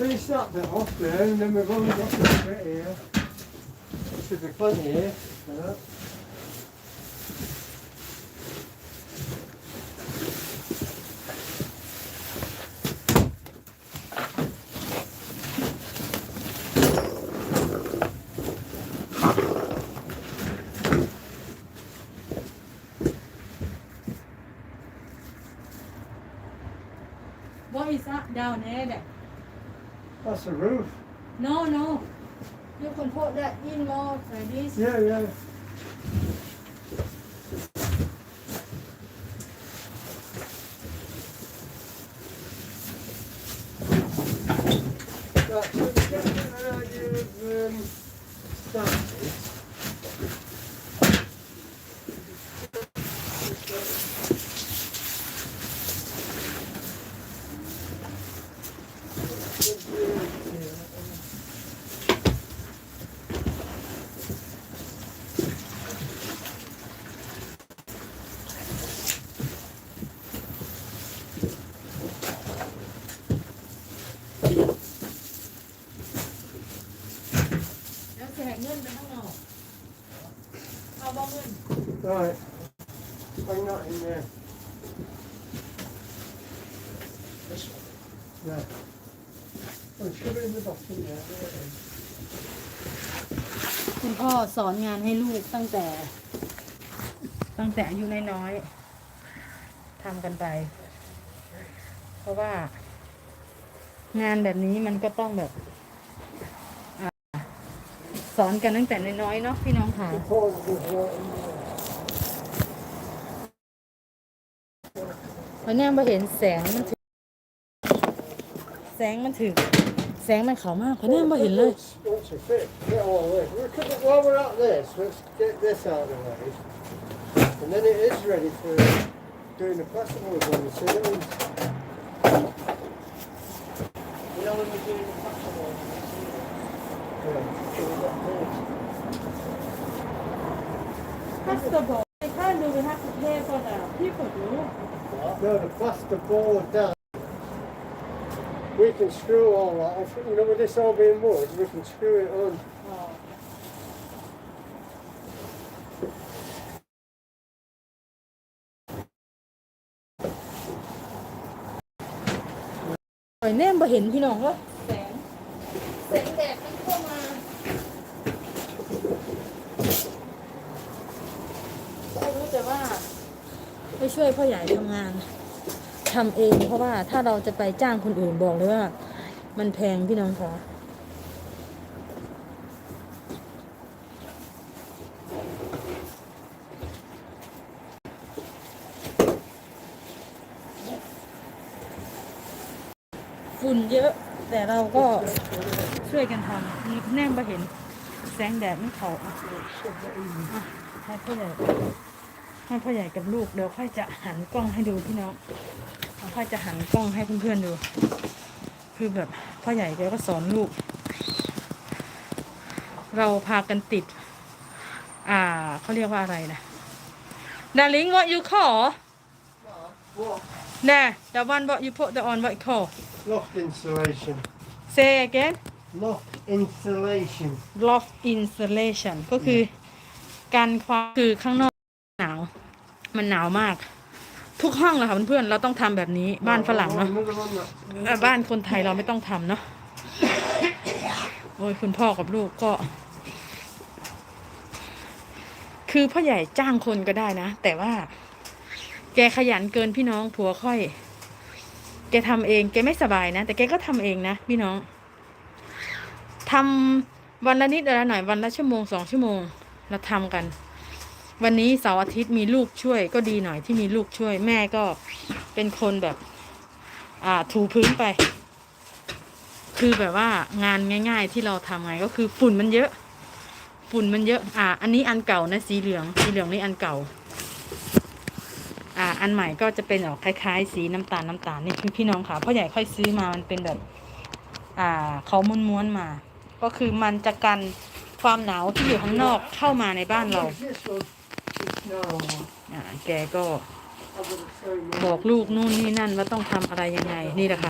finish that bit off there, and then we've only got this bit here. Should be plenty here. What is that down there? That? That's the roof. No, no. You can put that in more like this. Yeah, yeah. Right, so to get คุณพ่อสอนงานให้ลูกตั้งแต่ ตั้งแต่อายุน้อยๆทำกันไป เพราะว่า งานแบบนี้มันก็ต้องแบบอาสอนกันตั้งแต่น้อยๆเนาะพี่น้องค่ะ เพราะเนี่ยมาเห็นแสงมันถึงแสงมันถึงแสงมันเขามากเพราะเนี่ยมาเห็นเลย Once once we fit, get all this. We're, coming- while we're at this, let's get this out of the way. And then it is ready for doing the festival again, the ceilings. You know when we're doing the festival? Yeah, so we've got this. Festival No, the plaster board down. We can screw all that off. You know, with this all being wood, we can screw it on. หอยแนมบ่เห็นพี่น้องว่าแสงแสงแดดมันเข้ามาไม่รู้แต่ว่าไป ช่วยพ่อใหญ่ทำงานทำเอง เพราะว่าถ้าเราจะไปจ้างคนอื่นบอกเลยว่า มันแพงพี่น้องคะฝุ่นเยอะ แต่เราก็ช่วยกันทำนี่แนมไปเห็น แสงแดดไม่เขาอะให้พ่อใหญ่ ให้พ่อใหญ่กับลูกเดี๋ยวค่อยจะหันกล้องให้ดูพี่น้องเราค่อยจะหันกล้องให้เพื่อนๆดู คือแบบพ่อใหญ่แกก็สอนลูก เราพากันติด อ่าเขาเรียกว่าอะไรนะดาริง what you call What? แน่ the one what you put the on what you call Loft insulation. say again Loft insulation. loft insulation ก็คือการความคือข้างนอกหนาว มันหนาวมาก ทุกห้องเลยค่ะเพื่อนๆเราต้องทำแบบนี้บ้านฝรั่งเนาะ Another one that- เอ่อบ้านคนไทยเราไม่ต้องทำเนาะโอ้ยคุณพ่อกับลูกก็ คือพ่อใหญ่จ้างคนก็ได้นะ แต่ว่า แกขยันเกินพี่น้องผัวค่อย แกทำเองแกไม่สบายนะ แต่แกก็ทำเองนะพี่น้องทำวันละนิดวันละหน่อยวันละชั่วโมงสองชั่วโมงเราทำกัน วันนี้เสาร์อาทิตย์มีลูกช่วย ก็ดีหน่อยที่มีลูกช่วย แม่ก็เป็นคนแบบ อ่าถูพื้นไป คือแบบว่างานง่าย ๆ ที่เราทำไงก็คือฝุ่นมันเยอะ ฝุ่นมันเยอะ อ่า อันนี้อันเก่านะสีเหลือง สีเหลืองนี่อันเก่า อ่า อันใหม่ก็จะเป็นออกคล้าย ๆ สีน้ำตาลน้ำตาลนี่คือพี่น้องค่ะพ่อใหญ่ค่อยซื้อมามันเป็นแบบ อ่าเขาม้วนๆมา ก็คือมันจะกันความหนาวที่อยู่ข้างนอกเข้ามาในบ้านเรา What's this one? No, อ่าแกก็ I wouldn't say บอกลูกนู่นนี่นั่นว่าต้องทำอะไรยังไงนี่แหละค่ะ